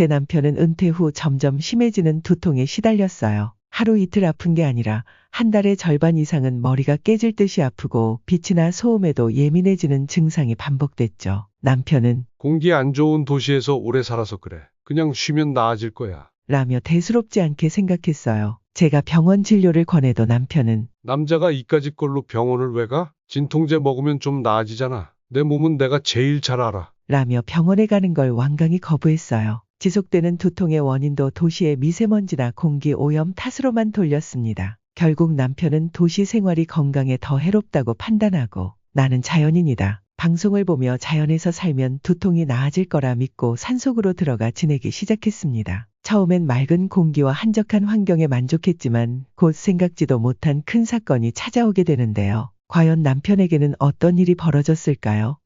제 남편은 은퇴 후 점점 심해지는 두통에 시달렸어요. 하루 이틀 아픈 게 아니라 한 달의 절반 이상은 머리가 깨질 듯이 아프고 빛이나 소음에도 예민해지는 증상이 반복됐죠. 남편은 공기 안 좋은 도시에서 오래 살아서 그래. 그냥 쉬면 나아질 거야. 라며 대수롭지 않게 생각했어요. 제가 병원 진료를 권해도 남편은 남자가 이까짓 걸로 병원을 왜 가? 진통제 먹으면 좀 나아지잖아. 내 몸은 내가 제일 잘 알아. 라며 병원에 가는 걸 완강히 거부했어요. 지속되는 두통의 원인도 도시의 미세먼지나 공기 오염 탓으로만 돌렸습니다. 결국 남편은 도시 생활이 건강에 더 해롭다고 판단하고 나는 자연인이다. 방송을 보며 자연에서 살면 두통이 나아질 거라 믿고 산속으로 들어가 지내기 시작했습니다. 처음엔 맑은 공기와 한적한 환경에 만족했지만 곧 생각지도 못한 큰 사건이 찾아오게 되는데요. 과연 남편에게는 어떤 일이 벌어졌을까요?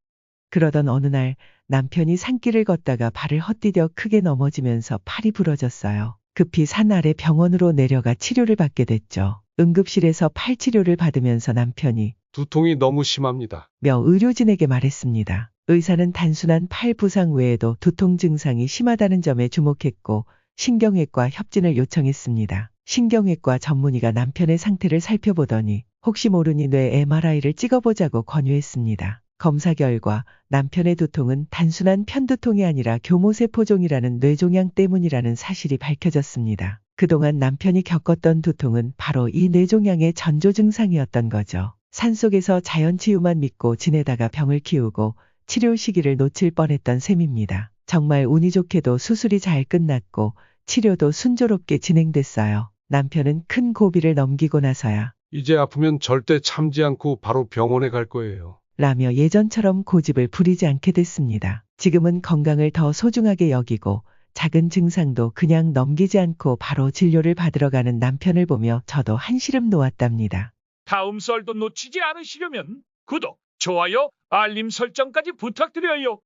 그러던 어느 날 남편이 산길을 걷다가 발을 헛디뎌 크게 넘어지면서 팔이 부러졌어요. 급히 산 아래 병원으로 내려가 치료를 받게 됐죠. 응급실에서 팔 치료를 받으면서 남편이 두통이 너무 심합니다. 며 의료진에게 말했습니다. 의사는 단순한 팔 부상 외에도 두통 증상이 심하다는 점에 주목했고 신경외과 협진을 요청했습니다. 신경외과 전문의가 남편의 상태를 살펴보더니 혹시 모르니 뇌 MRI를 찍어보자고 권유했습니다. 검사 결과 남편의 두통은 단순한 편두통이 아니라 교모세포종이라는 뇌종양 때문이라는 사실이 밝혀졌습니다. 그동안 남편이 겪었던 두통은 바로 이 뇌종양의 전조 증상이었던 거죠. 산속에서 자연 치유만 믿고 지내다가 병을 키우고 치료 시기를 놓칠 뻔했던 셈입니다. 정말 운이 좋게도 수술이 잘 끝났고 치료도 순조롭게 진행됐어요. 남편은 큰 고비를 넘기고 나서야 이제 아프면 절대 참지 않고 바로 병원에 갈 거예요. 라며 예전처럼 고집을 부리지 않게 됐습니다. 지금은 건강을 더 소중하게 여기고 작은 증상도 그냥 넘기지 않고 바로 진료를 받으러 가는 남편을 보며 저도 한시름 놓았답니다. 다음 썰도 놓치지 않으시려면 구독, 좋아요, 알림 설정까지 부탁드려요.